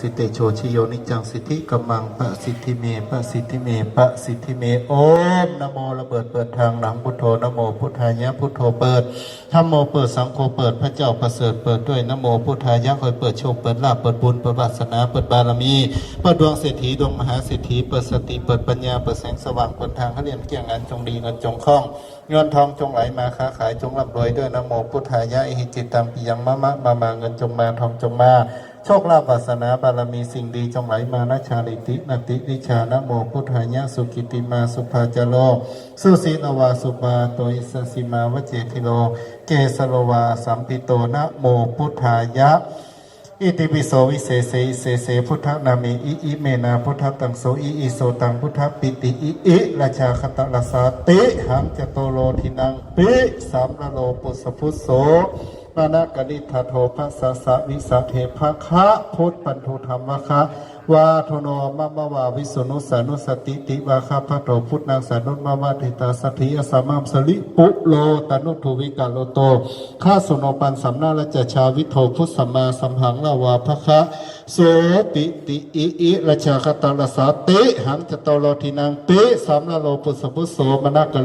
สิเตโชชิโยนิจังสิทธิกัมังปะสิทธิเมปะสิทธิเมปะสิทธิเมโอมนโมระเบิดเปิดทางหลังพุทโธนโมพุทธายะพุทโธเปิดธรรมโมเปิดสังโฆเปิดพระเจ้าประเสริฐเปิดด้วยนโมพุทธายะคอยเปิดโชคเปิดลาภเปิดบุญเปิดวาสนาเปิดบารมีเปิดดวงเศรษฐีดวงมหาเศรษฐีเปิดสติเปิดปัญญาเปิดแสงสว่างเปิดทางให้เรียนเกี่ยงงานจงดีเงินจงคล่องเงินทองจงไหลมาค้าขายจงร่ำรวยด้วยนโมพุทธายะอิหิจิตตังปิยังมะมะมามาเงินจงมาทองจงมา โชคลาภวาสนาบารมีสิ่งดีจงไหลมานะชาลิตินติวิชานะโมพุทธายะสุกิติมาสุภาจโลสุสีนวาสุปาโตอิสสิมาวเจติโล เกสโลวาสัมปิโตนะโมพุทธายะอิติปิโสวิเศษเสอิเสเสพุทธนามิอิอิเมนาพุทธตังโสอิอิโสตังพุทธปิติอิอิราชาคตลสาติหังจโตโลทินังปิสามระโลปุสพุสโส มานกนิทาโทภาสสะวิสาเทภคะพุทธปันทุธรรมคะวาโทโนมะมะวาวิสุนุสานุสติติวาคาพระโตพุทธนางสานุมาวาทิตาสัทธิอสามามสลิปุโลตานุทวิกาโลโตข้าสุโนปันสัมนาละจชาวิโทพุทธสัมมาสัมหังลาวาภคะโสปิติอิอิราชาคตาลสาติหังจตโลทินังเปสามละโลปุสสพุโสมนากะ